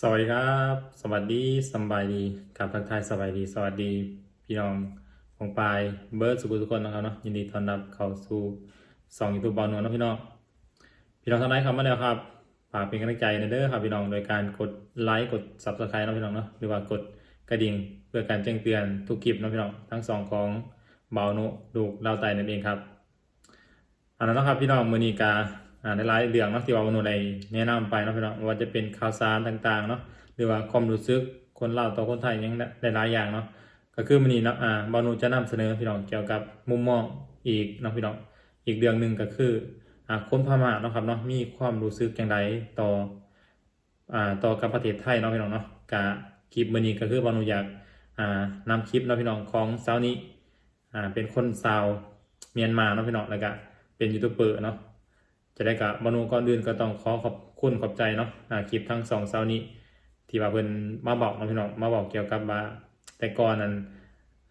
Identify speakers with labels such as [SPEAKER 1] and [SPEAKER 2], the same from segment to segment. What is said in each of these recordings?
[SPEAKER 1] สวัสดีครับ สวัสดีสบายดีกับทักทายสบายดี สวัสดีพี่น้องของปลายเบิร์ดสุขุทุกคนนะครับเนาะยินดีต้อนรับเข้าสู่สองยูทูบบอลนวลนะพี่น้องพี่น้องท่านไหนครับมาแล้วครับฝากเป็นกำลังใจในเด้อครับพี่น้องโดยการกดไลค์กด subscribe นะพี่น้องเนาะหรือว่ากดกระดิ่งเพื่อการแจ้งเตือนทุกคลิปนะพี่น้องทั้งสองของเบาโนุลูกดาวไตนั่นเองครับอันนั้นนะครับพี่น้องมือนีกา ในรายเรื่องเนาะที่ว่ามนุษย์ในแนะนำไปเนาะพี่น้องว่าจะเป็นข่าวสารต่างๆเนาะหรือว่าความรู้สึกคนเล่าต่อคนไทยยังได้หลายอย่างเนาะก็คือมือนี้เนาะอ่าบอนุจะนำเสนอพี่น้องเกี่ยวกับมุมมองอีกเนาะพี่น้องอีกเรื่องหนึ่งก็คืออ่าคนพม่าเนาะครับเนาะมีความรู้สึกอย่างไรต่ออ่าต่อกับประเทศไทยเนาะพี่น้องเนาะกะคลิปมือนี้ก็คือบอนุอยากอ่านำคลิปเนาะพี่น้องของสาวนี้อ่าเป็นคนสาวเมียนมาเนาะพี่น้องแล้วก็เป็นยูทูบเบอร์เนาะ จะได้กับบอนูก่อนอื่นก็ต้องขอขอบคุณขอบใจเนาะคลิปทั้งสองเซานี้ ที่ว่าเพิ่นมาบอกเนาะพี่น้องมาบอกเกี่ยวกับว่าแต่ก่อนนั้น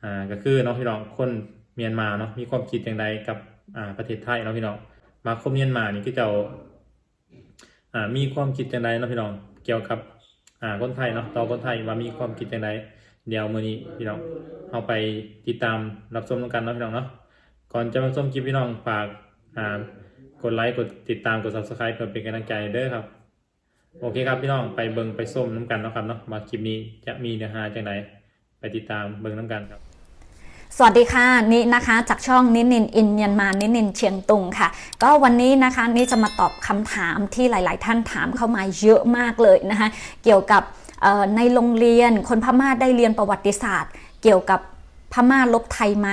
[SPEAKER 1] อ่าก็คือเนาะพี่น้องคนเมียนมาเนาะมีความคิดอย่างไรกับอ่าประเทศไทยเนาะพี่น้องมาคนเมียนมานี่คือเจ้าอ่ามีความคิดอย่างไรเนาะพี่น้องเกี่ยวกับอ่าคนไทยเนาะต่อคนไทยว่ามีความคิดอย่างไรเดี๋ยวมื้อนี้พี่น้องเอาไปติดตามรับชมกันเนาะพี่น้องเนาะก่อนจะมาชมคลิปพี่น้องฝากอ่าก ดไลค์กดติดตามกด subscribe เพื่อเป็นกำลังใจเด้อครับ โอเคครับพี่น้องไปเบิงไปส้มน้ำกันเนาะครับเนาะว่าคลิปนี้จะมีเนื้อหาจังไหนไปติดตามเบิงน้ำกันครับ
[SPEAKER 2] สวัสดีค่ะนี่นะคะจากช่องนินินอินเมียนมานินินเชียงตุงค่ะ ก็วันนี้นะคะนี่จะมาตอบคำถามที่หลาย ๆ ท่านถามเข้ามาเยอะมากเลยนะคะเกี่ยวกับในโรงเรียนคนพม่าได้เรียนประวัติศาสตร์ เกี่ยวกับพม่าลบไทยไหม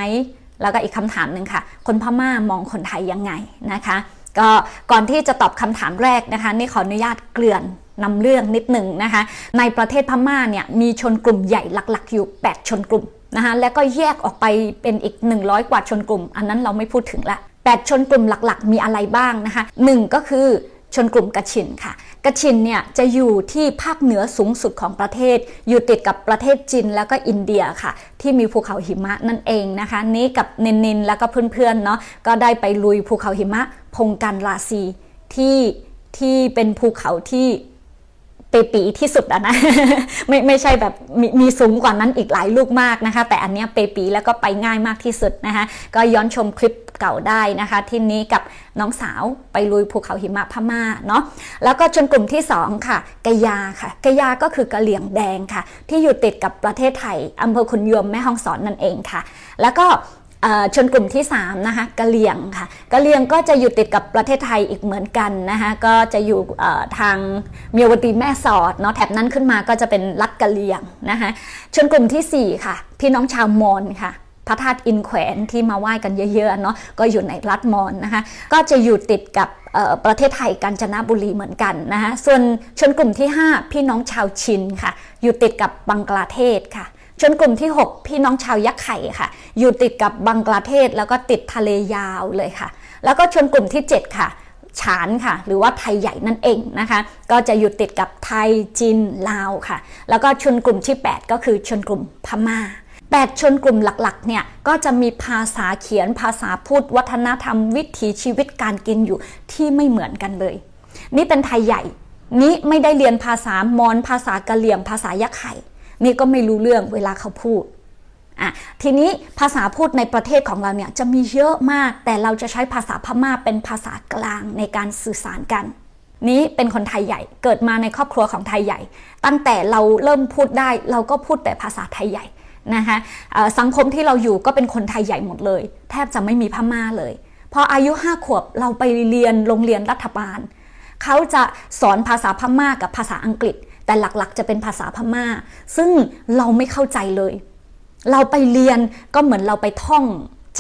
[SPEAKER 2] แล้วก็อีกคำถามหนึ่งค่ะ คนพม่ามองคนไทยยังไงนะคะ ก็ก่อนที่จะตอบคำถามแรกนะคะนี่ขออนุญาตเกลื่อนนำเรื่องนิดหนึ่งนะคะ ในประเทศพม่าเนี่ยมีชนกลุ่มใหญ่หลัก ๆ อยู่ 8 ชนกลุ่มนะคะแล้วก็แยกออกไปเป็นอีก 100 กว่าชนกลุ่ม อันนั้นเราไม่พูดถึงละ 8 ชนกลุ่มหลักๆ มีอะไรบ้างนะคะหนึ่งก็คือชนกลุ่มกระชินค่ะ กระชินเนี่ยจะอยู่ที่ภาคเหนือสูงสุดของประเทศ อยู่ติดกับประเทศจีนแล้วก็อินเดียค่ะ ที่มีภูเขาหิมะนั่นเองนะคะ นี้กับเนนนินแล้วก็เพื่อนๆเนาะก็ได้ไปลุยภูเขาหิมะพงกันลาซีที่ที่เป็นภูเขาที่เปปีที่สุดอะนะไม่ไม่ใช่แบบมมีสูงกว่านั้นอีกหลายลูกมากนะคะ แต่อันเนี้ยเปปีแล้วก็ไปง่ายมากที่สุดนะคะ ก็ย้อนชมคลิป เก่าได้นะคะ ที่นี้กับน้องสาวไปลุยภูเขาหิมะพม่าเนาะแล้วก็ชนกลุ่มที่ 2 ค่ะกะยาค่ะกะยาก็คือกะเหลี่ยงแดงค่ะ ที่อยู่ติดกับประเทศไทยอำเภอขุนยวมแม่ฮ่องสอนนั่นเองค่ะ แล้วก็ชนกลุ่มที่3นะคะกะเหรี่ยงค่ะกะเหรี่ยงก็จะอยู่ติดกับประเทศไทยอีกเหมือนกันนะคะก็จะอยู่ทางเมียวดีแม่สอดเนาะแถบนั้นขึ้นมาก็จะเป็นรัฐกะเหรี่ยงนะคะชนกลุ่มทีสี่4ค่ะพี่น้องชาวมอญค่ะ ระธาตุอินแขวนที่มาไหว้กันเยอะๆเนาะก็อยู่ในรัฐมอญนะคะก็จะอยู่ติดกับประเทศไทยกาญจนบุรีเหมือนกันนะคะส่วนชนกลุ่มที่ 5 พี่น้องชาวชินค่ะ อยู่ติดกับบังกลาเทศค่ะชนกลุ่มที่ 6 พี่น้องชาวยักษ์ไข่ค่ะ อยู่ติดกับบังกลาเทศแล้วก็ติดทะเลยาวเลยค่ะ แล้วก็ชนกลุ่มที่ 7 ค่ะฉานค่ะ หรือว่าไทยใหญ่นั่นเองนะคะ ก็จะอยู่ติดกับไทยจีนลาวค่ะ แล้วก็ชนกลุ่มที่ 8 ก็คือชนกลุ่มพม่า 8 ชนกลุ่มหลักๆเนี่ยก็จะมีภาษาเขียนภาษาพูดวัฒนธรรมวิถีชีวิตการกินอยู่ที่ไม่เหมือนกันเลย นี่เป็นไทยใหญ่ นี่ไม่ได้เรียนภาษามอญภาษากะเหรี่ยงภาษายักษ์ไข่ นี่ก็ไม่รู้เรื่องเวลาเขาพูดอะทีนี้ภาษาพูดในประเทศของเราเนี่ยจะมีเยอะมาก แต่เราจะใช้ภาษาพม่าเป็นภาษากลางในการสื่อสารกัน นี้เป็นคนไทยใหญ่เกิดมาในครอบครัวของไทยใหญ่ ตั้งแต่เราเริ่มพูดได้เราก็พูดแต่ภาษาไทยใหญ่ นะคะสังคมที่เราอยู่ก็เป็นคนไทยใหญ่หมดเลย แทบจะไม่มีพม่าเลย พออายุห้าขวบเราไปเรียนโรงเรียนรัฐบาล เขาจะสอนภาษาพม่ากับภาษาอังกฤษ แต่หลักๆ จะเป็นภาษาพม่า ซึ่งเราไม่เข้าใจเลย เราไปเรียนก็เหมือนเราไปท่อง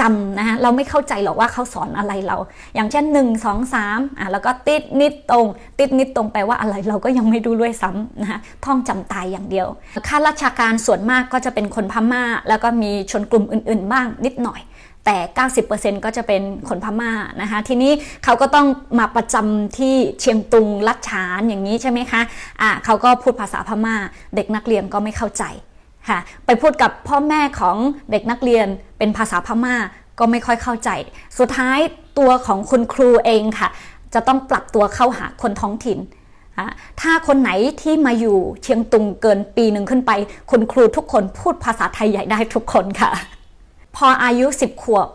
[SPEAKER 2] จำนะฮะเราไม่เข้าใจหรอกว่าเขาสอนอะไรเรา อย่างเช่น 1 2 3อะแล้วก็ติดนิดตรง ติดนิดตรงแปลว่าอะไรเราก็ยังไม่รู้ด้วยซ้ำนะฮะท่องจำตายอย่างเดียวข้าราชการส่วนมากก็จะเป็นคนพม่า แล้วก็มีชนกลุ่มอื่น ๆ บ้างนิดหน่อยแต่ 90%ก็จะเป็นคนพม่านะคะ ทีนี้เขาก็ต้องมาประจำที่เชียงตุงลัดฉานอย่างนี้ใช่ไหมคะ อ่าเขาก็พูดภาษาพม่า เด็กนักเรียนก็ไม่เข้าใจ ค่ะไปพูดกับพ่อแม่ของเด็กนักเรียนเป็นภาษาพม่าก็ไม่ค่อยเข้าใจ สุดท้ายตัวของคุณครูเองค่ะ จะต้องปรับตัวเข้าหาคนท้องถิ่น ถ้าคนไหนที่มาอยู่เชียงตุงเกินปีหนึ่งขึ้นไป คุณครูทุกคนพูดภาษาไทยใหญ่ได้ทุกคนค่ะ พออายุ 10 ขวบ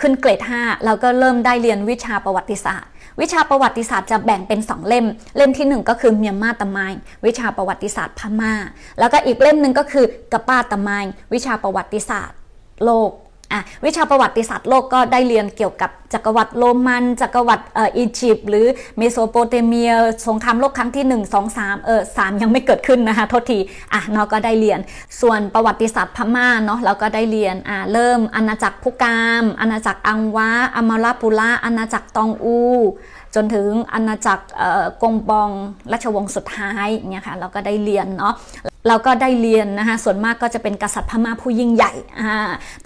[SPEAKER 2] ขึ้นเกรด5เราก็เริ่มได้เรียนวิชาประวัติศาสตร์ วิชาประวัติศาสตร์จะแบ่งเป็น 2 เล่ม เล่มที่ 1 ก็คือเมียนมาตะไมายวิชาประวัติศาสตร์พม่า แล้วก็อีกเล่มหนึ่งก็คือกะป้าตะไมายวิชาประวัติศาสตร์ โลก อะวิชาประวัติศาสตร์โลกก็ได้เรียนเกี่ยวกับจักรวรรดิโรมัน จักรวรรดิอียิปต์หรือเมโสโปเตเมีย สงครามโลกครั้งที่ 1 2 3 เออสามยังไม่เกิดขึ้นนะคะโทษทีอะเนาะก็ได้เรียน ส่วนประวัติศาสตร์พม่าเนาะเราก็ได้เรียนอ่าเริ่มอาณาจักรพุกาม อาณาจักรอังวะอมาราปุระอาณาจักรตองอู จนถึงอาณาจักรเอ่อกงบองราชวงศ์สุดท้ายเนี่ยค่ะเราก็ได้เรียนเนาะเราก็ได้เรียนนะคะส่วนมากก็จะเป็นกษัตริย์พม่าผู้ยิ่งใหญ่อ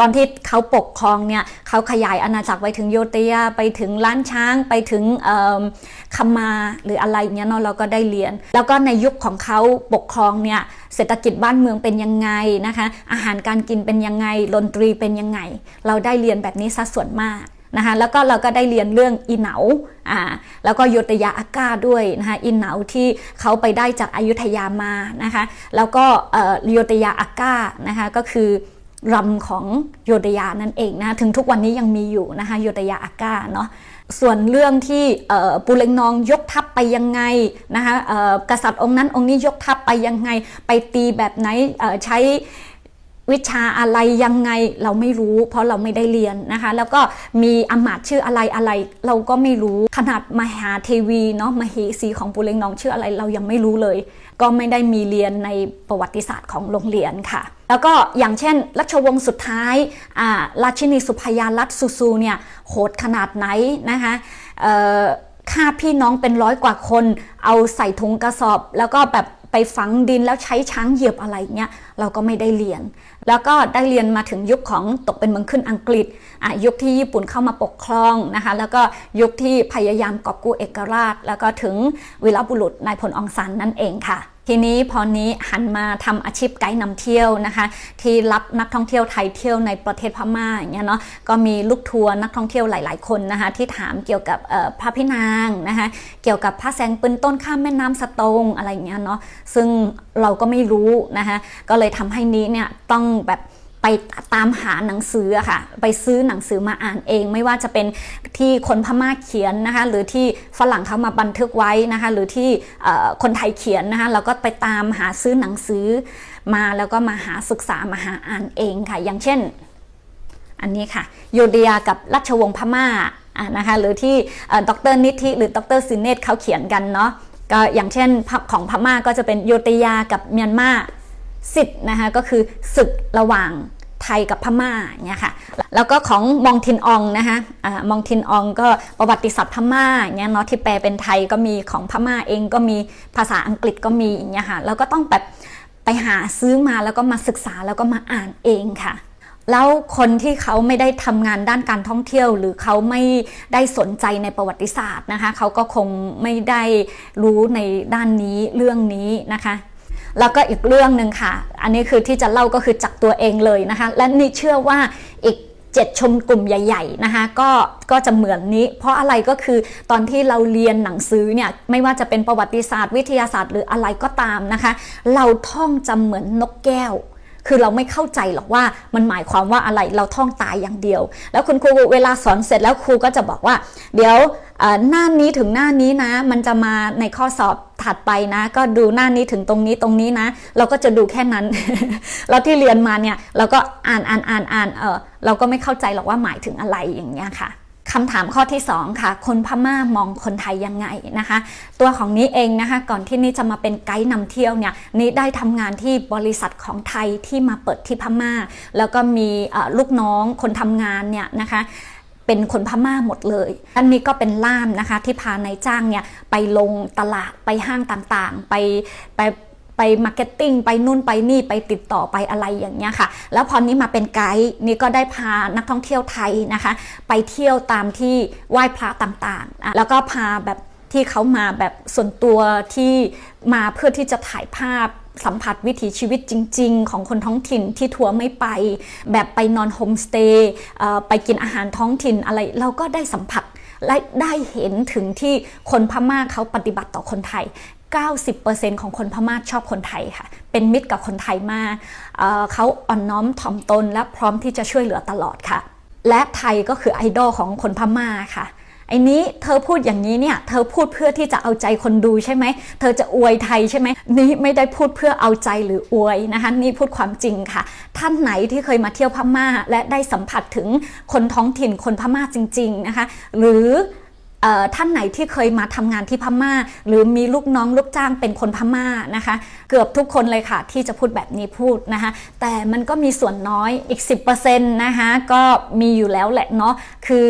[SPEAKER 2] ตอนที่เขาปกครองเนี่ยเขาขยายอาณาจักรไปถึงโยธยาไปถึงล้านช้างไปถึงเอิ่มคามาหรืออะไรเงี้ยเนาะเราก็ได้เรียน แล้วก็ในยุคของเขาปกครองเนี่ยเศรษฐกิจบ้านเมืองเป็นยังไงนะคะอาหารการกินเป็นยังไงดนตรีเป็นยังไง เราได้เรียนแบบนี้ซะส่วนมาก นะคะแล้วก็เราก็ได้เรียนเรื่องอีเหนาอ่าแล้วก็โยธยาอาก้าด้วยนะคะอีเหนาที่เขาไปได้จากอายุทยามานะคะแล้วก็เอ่อโยธยาอาก้านะคะก็คือรำของโยธยานั่นเองนะถึงทุกวันนี้ยังมีอยู่นะคะโยธยาอาก้าเนาะส่วนเรื่องที่ปูเลงนองยกทัพไปยังไงนะคะกษัตริย์องค์นั้นองค์นี้ยกทัพไปยังไง ไปตีแบบไหนใช้ วิชาอะไรยังไงเราไม่รู้ เพราะเราไม่ได้เรียนนะคะ แล้วก็มีอมาตชื่ออะไรอะไร เราก็ไม่รู้ขนาดมหาเทวีเนาะมเหสีของปุเรงนองชื่ออะไรเรายังไม่รู้เลย ก็ไม่ได้มีเรียนในประวัติศาสตร์ของโรงเรียนค่ะ แล้วก็อย่างเช่นรัชวงศ์สุดท้ายราชินีสุพยาลัตซูซูเนี่ยโหดขนาดไหนนะคะฆ่าพี่น้องเป็นร้อยกว่าคน เอาใส่ถุงกระสอบ แล้วก็แบบไปฝังดินแล้วใช้ช้างเหยียบอะไรเงี้ยเราก็ไม่ได้เรียน แล้วก็ได้เรียนมาถึงยุคของตกเป็นเมืองขึ้นอังกฤษอะยุคที่ญี่ปุ่นเข้ามาปกครองนะคะแล้วก็ยุคที่พยายามกอบกู้เอกราช แล้วก็ถึงวีรบุรุษนายพลองซันนั่นเองค่ะ ทีนี้พอนี้หันมาทำอาชีพไกด์นำเที่ยวนะคะ ที่รับนักท่องเที่ยวไทยเที่ยวในประเทศพม่าอย่างเงี้ยเนาะก็มีลูกทัวร์นักท่องเที่ยวหลาย ๆ คนนะคะ ที่ถามเกี่ยวกับพระพินางนะคะ เกี่ยวกับพระแสงปืนต้นข้ามแม่น้ำสตงอะไรอย่างเงี้ยเนาะซึ่งเราก็ไม่รู้นะคะก็เลยทำให้นี้เนี่ยต้องแบบ ไปตามหาหนังสืออะค่ะ ไปซื้อหนังสือมาอ่านเอง ไม่ว่าจะเป็นที่คนพม่าเขียนนะคะ หรือที่ฝรั่งเขามาบันทึกไว้นะคะ หรือที่คนไทยเขียนนะคะ เราก็ไปตามหาซื้อหนังสือมาแล้วก็มาหาศึกษามาหาอ่านเองค่ะ อย่างเช่น อันนี้ค่ะโยเดียกับราชวงศ์พม่าอะนะคะ หรือที่ดรนิธิหรือดรซินเนตเขาเขียนกันเนาะ ก็อย่างเช่นของพม่าก็จะเป็นโยเตยากับเมียนมาสิทธ์นะคะ ก็คือศึกระหว่าง ไทยกับพม่าเนี่ยค่ะแล้วก็ของมองทินอองนะคะมองทินอองก็ประวัติศาสตร์พม่าเนี่ยเนาะที่แปลเป็นไทยก็มีของพม่าเองก็มีภาษาอังกฤษก็มีอย่างเงี้ยค่ะแล้วก็ต้องแบบไปหาซื้อมาแล้วก็มาศึกษาแล้วก็มาอ่านเองค่ะแล้วคนที่เขาไม่ได้ทำงานด้านการท่องเที่ยวหรือเขาไม่ได้สนใจในประวัติศาสตร์นะคะเขาก็คงไม่ได้รู้ในด้านนี้เรื่องนี้นะคะ แล้วก็อีกเรื่องหนึ่งค่ะ อันนี้คือที่จะเล่าก็คือจากตัวเองเลยนะคะ และนี่เชื่อว่าอีกเจ็ดชมกลุ่มใหญ่ ๆนะคะก็ก็จะเหมือนนี้ เพราะอะไรก็คือตอนที่เราเรียนหนังสือเนี่ยไม่ว่าจะเป็นประวัติศาสตร์วิทยาศาสตร์หรืออะไรก็ตามนะคะ เราท่องจำเหมือนนกแก้วคือเราไม่เข้าใจหรอกว่ามันหมายความว่าอะไรเราท่องตายอย่างเดียว แล้วคุณครูเวลาสอนเสร็จแล้วครูก็จะบอกว่า เดี๋ยว หน้านี้ถึงหน้านี้นะ มันจะมาในข้อสอบถัดไปนะ ก็ดูหน้านี้ถึงตรงนี้ตรงนี้นะ เราก็จะดูแค่นั้น แล้วที่เรียนมาเนี่ยเราก็อ่านอ่านอ่านอ่านเออเราก็ไม่เข้าใจหรอกว่าหมายถึงอะไรอย่างเงี้ยค่ะคำถามข้อที่ 2 ค่ะ คนพม่ามองคนไทยยังไงนะคะ ตัวของนี้เองนะคะ ก่อนที่นี่จะมาเป็นไกด์นำเที่ยวเนี่ยนี่ได้ทำงานที่บริษัทของไทยที่มาเปิดที่พม่า แล้วก็มีลูกน้องคนทำงานเนี่ยนะคะ เป็นคนพม่าหมดเลย อันนี้ก็เป็นล่ามนะคะที่พานายจ้างเนี่ยไปลงตลาดไปห้างต่างๆ ไปไปไปมาร์เก็ตติ้งไปนู่นไปนี่ไปติดต่อไปอะไรอย่างเงี้ยค่ะ แล้วพอนี้มาเป็นไกด์นี่ก็ได้พานักท่องเที่ยวไทยนะคะ ไปเที่ยวตามที่ไหว้พระต่างๆ แล้วก็พาแบบ ที่เขามาแบบส่วนตัวที่มาเพื่อที่จะถ่ายภาพสัมผัสวิถีชีวิตจริง ๆ ของคนท้องถิ่นที่ทัวร์ไม่ไป แบบไปนอนโฮมสเตย์ไปกินอาหารท้องถิ่นอะไรเราก็ได้สัมผัสและได้เห็นถึงที่คนพม่าเขาปฏิบัติต่อคนไทย 90%ของคนพม่าชอบคนไทยค่ะ เป็นมิตรกับคนไทยมากเเขาอ่อนน้อมถ่อมตนและพร้อมที่จะช่วยเหลือตลอดค่ะ และไทยก็คือไอดอลของคนพม่าค่ะ ไอ้นี้เธอพูดอย่างนี้เนี่ยเธอพูดเพื่อที่จะเอาใจคนดูใช่ไหมเธอจะอวยไทยใช่ไหมนี่ไม่ได้พูดเพื่อเอาใจหรืออวยนะคะนี่พูดความจริงค่ะ ท่านไหนที่เคยมาเที่ยวพม่า และได้สัมผัสถึงคนท้องถิ่นคนพม่าจริง ๆนะคะ หรือเอ่อท่านไหนที่เคยมาทำงานที่พม่า หรือมีลูกน้องลูกจ้างเป็นคนพม่านะคะ เกือบทุกคนเลยค่ะ ที่จะพูดแบบนี้พูดนะคะ แต่มันก็มีส่วนน้อยอีก 10%นะคะก็มีอยู่แล้วแหละเนาะคือ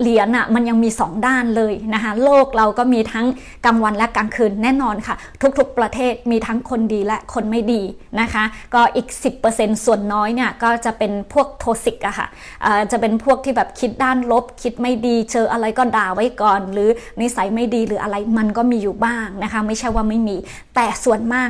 [SPEAKER 2] เหรียญอะมันยังมี 2 ด้านเลยนะคะโลกเราก็มีทั้งกลางวันและกลางคืนแน่นอนค่ะ ทุกๆประเทศมีทั้งคนดีและคนไม่ดีนะคะ ก็อีก 10%ส่วนน้อยเนี่ยก็จะเป็นพวกโทสิกอะค่ะจะเป็นพวกที่แบบคิดด้านลบ คิดไม่ดีเจออะไรก็ด่าไว้ก่อน หรือนิสัยไม่ดีหรืออะไรมันก็มีอยู่บ้างนะคะ ไม่ใช่ว่าไม่มี แต่ส่วนมาก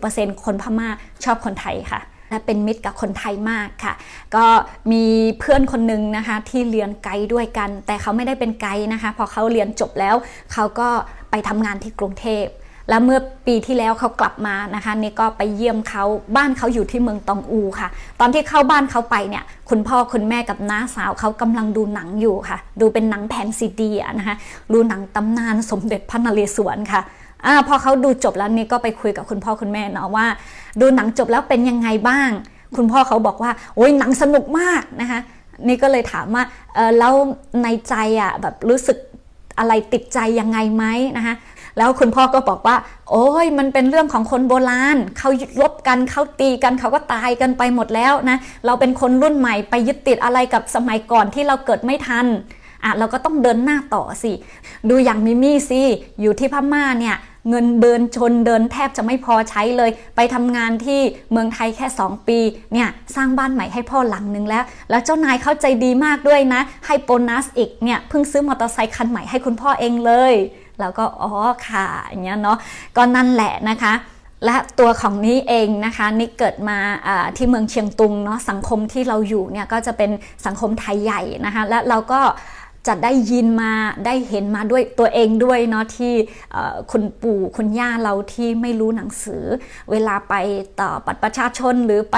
[SPEAKER 2] 90%คนพม่าชอบคนไทยค่ะ และเป็นมิตรกับคนไทยมากค่ะ ก็มีเพื่อนคนหนึ่งนะคะที่เรียนไกด์ด้วยกัน แต่เขาไม่ได้เป็นไกด์นะคะ พอเขาเรียนจบแล้ว เขาก็ไปทำงานที่กรุงเทพแล้วเมื่อปีที่แล้วเขากลับมานะคะนี่ก็ไปเยี่ยมเขาบ้านเขาอยู่ที่เมืองตองอูค่ะ ตอนที่เข้าบ้านเขาไปเนี่ย คุณพ่อคุณแม่กับน้าสาวเขากำลังดูหนังอยู่ค่ะ ดูเป็นหนังแผ่นซีดีนะคะดูหนังตำนานสมเด็จพระนเรศวรค่ะอพอเขาดูจบแล้วนี่ก็ไปคุยกับคุณพ่อคุณแม่เนาะว่า ดูหนังจบแล้วเป็นยังไงบ้าง คุณพ่อเขาบอกว่า โอ้ยหนังสนุกมากนะคะ นี่ก็เลยถามว่าเออแล้วในใจอะแบบรู้สึกอะไรติดใจยังไงไหมนะคะแล้วคุณพ่อก็บอกว่า โอ้ยมันเป็นเรื่องของคนโบราณเขาลบกันเขาตีกันเขาก็ตายกันไปหมดแล้วนะเราเป็นคนรุ่นใหม่ไปยึดติดอะไรกับสมัยก่อนที่เราเกิดไม่ทันอะเราก็ต้องเดินหน้าต่อสิ ดูอย่างมิมี่สิอยู่ที่พม่าเนี่ย เงินเดินชนเดินแทบจะไม่พอใช้เลย ไปทำงานที่เมืองไทยแค่ 2 ปีเนี่ยสร้างบ้านใหม่ให้พ่อหลังนึงแล้ว แล้วเจ้านายเข้าใจดีมากด้วยนะ ให้โบนัสอีกเนี่ยเพิ่งซื้อมอเตอร์ไซค์คันใหม่ให้คุณพ่อเองเลย แล้วก็อ๋อค่ะอย่างเงี้ยเนาะก็นั่นแหละนะคะและตัวของนี้เองนะคะนี่เกิดมาที่เมืองเชียงตุงเนาะสังคมที่เราอยู่เนี่ยก็จะเป็นสังคมไทยใหญ่นะคะและเราก็ จะได้ยินมาได้เห็นมาด้วยตัวเองด้วยเนาะที่คุณปู่คุณย่าเราที่ไม่รู้หนังสือ เวลาไปต่อบัตรประชาชนหรือไป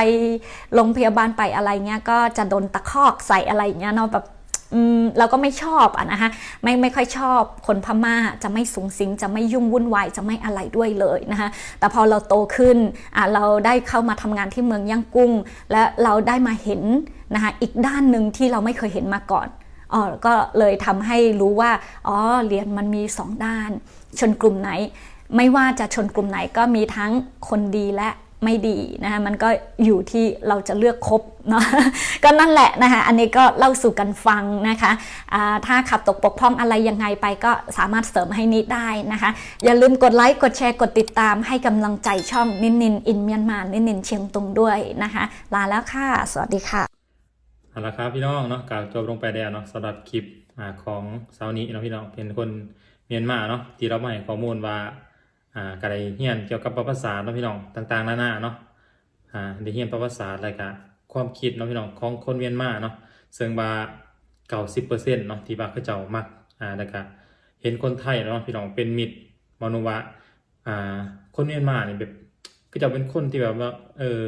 [SPEAKER 2] โรงพยาบาลไปอะไรเงี้ยก็จะโดนตะคอกใส่อะไรเงี้ยเนาะแบบอืมเราก็ไม่ชอบอะนะคะไม่ไม่ค่อยชอบคนพม่าจะไม่สูงสิงจะไม่ยุ่งวุ่นวายจะไม่อะไรด้วยเลยนะคะแต่พอเราโตขึ้นอะเราได้เข้ามาทำงานที่เมืองย่างกุ้ง และเราได้มาเห็นนะคะอีกด้านหนึ่งที่เราไม่เคยเห็นมาก่อน อ๋อก็เลยทำให้รู้ว่าอ๋อเหรียญมันมีสองด้าน ชนกลุ่มไหน ไม่ว่าจะชนกลุ่มไหนก็มีทั้งคนดีและไม่ดีนะคะมันก็อยู่ที่เราจะเลือกคบเนาะก็นั่นแหละนะคะอันนี้ก็เล่าสู่กันฟังนะคะอ่าถ้าขับตกปกพร่องอะไรยังไงไปก็สามารถเสริมให้นิดได้นะคะ อย่าลืมกดไลค์กดแชร์กดติดตามให้กำลังใจช่องนินนินอินเมียนมานินนินเชียงตุงด้วยนะคะ ลาแล้วค่ะ สวัสดีค่ะ
[SPEAKER 1] เอาละครับพี่น้องเนาะกล่าวจบลงไปแล้วเนาะสำหรับคลิปอของเสาร์นี้เนาะพี่น้องเป็นคนเมียนมาเนาะที่เราให้ข้อมูลว่าอ่ากระไดเฮียนเกี่ยวกับประวัติศาสตร์เนาะพี่น้องต่างๆนานาเนาะอ่าได้เฮียนประวัติศาสตร์อะไรกันความคิดเนาะพี่น้องของคนเมียนมาเนาะซึ่งว่าเก่าสิบเปอร์เซ็นต์เนาะที่ว่าเขาเจ้ามักอ่าแล้วก็เห็นคนไทยเนาะพี่น้องเป็นมิตรมนุว่าอ่าคนเมียนมาเนี่ยแบบก็จะเป็นคนที่แบบว่าเออ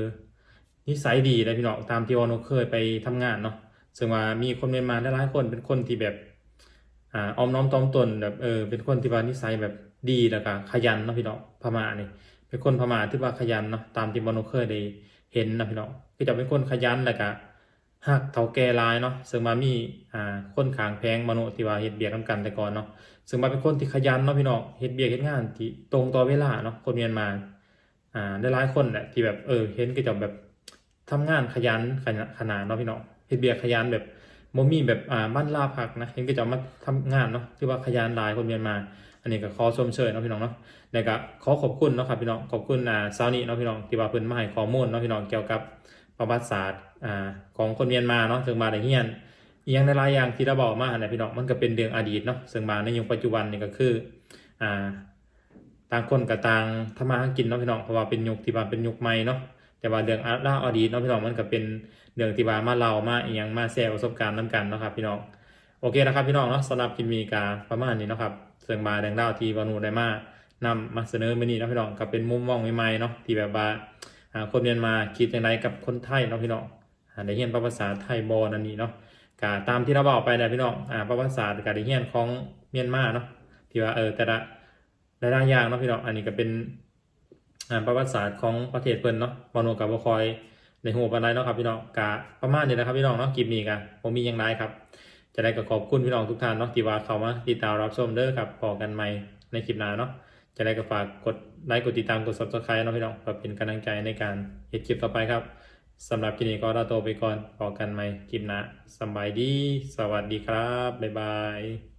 [SPEAKER 1] นิสัยดีเลยพี่น้องตามที่วอนเคยไปทำงานเนาะซึ่งว่ามีคนเมียนมาหลายๆคนเป็นคนที่แบบอ่าออมน้อมตอมตนแบบเออเป็นคนที่ว่านิสัยแบบดีแล้วก็ขยันเนาะพี่น้องพม่านี่เป็นคนพม่าที่ว่าขยันเนาะตามที่วอนเคยได้เห็นนะพี่น้องคือจะเป็นคนขยันแล้วก็หักเท่าแก่ลายเนาะซึ่งมามีอ่าคนขางแพงมนุษย์ที่ว่าเฮ็ดเบียกนำกันแต่ก่อนเนาะซึ่งมาเป็นคนที่ขยันเนาะพี่น้องเฮ็ดเบียกเฮ็ดงานที่ตรงต่อเวลาเนาะคนเมียนมาอ่าหลายๆคนแหละที่แบบเออเห็นก็จะแบบ ทำงานขยันขนาดขนาดเนาะพี่น้องเฮ็ดเบียกขยันแบบโมมีแบบอ่าบ้านลาพักนะเห็นก็จะมาทำงานเนาะที่ว่าขยันหลายคนเมียนมา อันนี้ก็ขอชมเชยเนาะพี่น้องเนาะแล้วก็ขอขอบคุณเนาะครับพี่น้องขอบคุณอ่าซาวนี้เนาะพี่น้องที่ว่าเพิ่นมาให้ข้อมูลเนาะพี่น้องเกี่ยวกับประวัติศาสตร์อ่าของคนเมียนมาเนาะถึงมาได้เฮียนอีกอย่างหลายอย่างที่เราบอกมาเนี่ยพี่น้องมันก็เป็นเรื่องอดีตเนาะซึ่งมาในยุคปัจจุบันนี่ก็คืออ่าต่างคนกับต่างทำมาหากินเนาะพี่น้องเพราะว่าเป็นยุคที่ว่าเป็นยุคใหม่เนาะ แต่ว่าเรื่องอาล่าอดีตเนาะพี่น้องมันก็เป็นเรื่องที่ว่ามาเล่ามาอีกอย่างมาแชร์ประสบการณ์น้กันเนาะครับพี่น้องโอเคนะครับพี่น้องเนาะสำหรับคลิปมีกาประมาณนี้เนาะครับเสื่องมาแดงดาวที่วานูได้มานำมาเสนอมานี่นะพี่น้องก็เป็นมุมมองใหม่ๆเนาะที่แบบว่าคนเมียนมาคิดอย่างไรกับคนไทยเนาะพี่น้องอ่าได้เรียนภาษาไทยบอนันนี่เนาะกาตามที่เราบอกไปนะพี่น้องอ่าภาษาการได้เรียนของเมียนมาเนาะที่ว่าเออแต่ละหลายๆอย่างเนาะพี่น้องอันนี้ก็เป็น ประวัติศาสตร์ของประเทศเพิ่นเนาะบอนูกับบคอยในหัวปันไดเนาะครับพี่น้องกาประมาณนี้นะครับพี่น้องเนาะคลิปนี้กันผมมีอย่างไรครับ จะได้ก็ขอบคุณพี่น้องทุกท่านเนาะที่ว่าเข้ามาติดตามรับชมเด้อครับพอกันใหม่ในคลิปหน้าเนาะจะได้ก็ฝากกดไลค์กดติดตามกด subscribe เนาะพี่น้องเพื่อเป็นกำลังใจในการเฮ็ดคลิปต่อไปครับสำหรับคลิปนี้ก็ลาตัวไปก่อนพอกันใหม่คลิปหน้าสบายดี สวัสดีครับบ๊ายบาย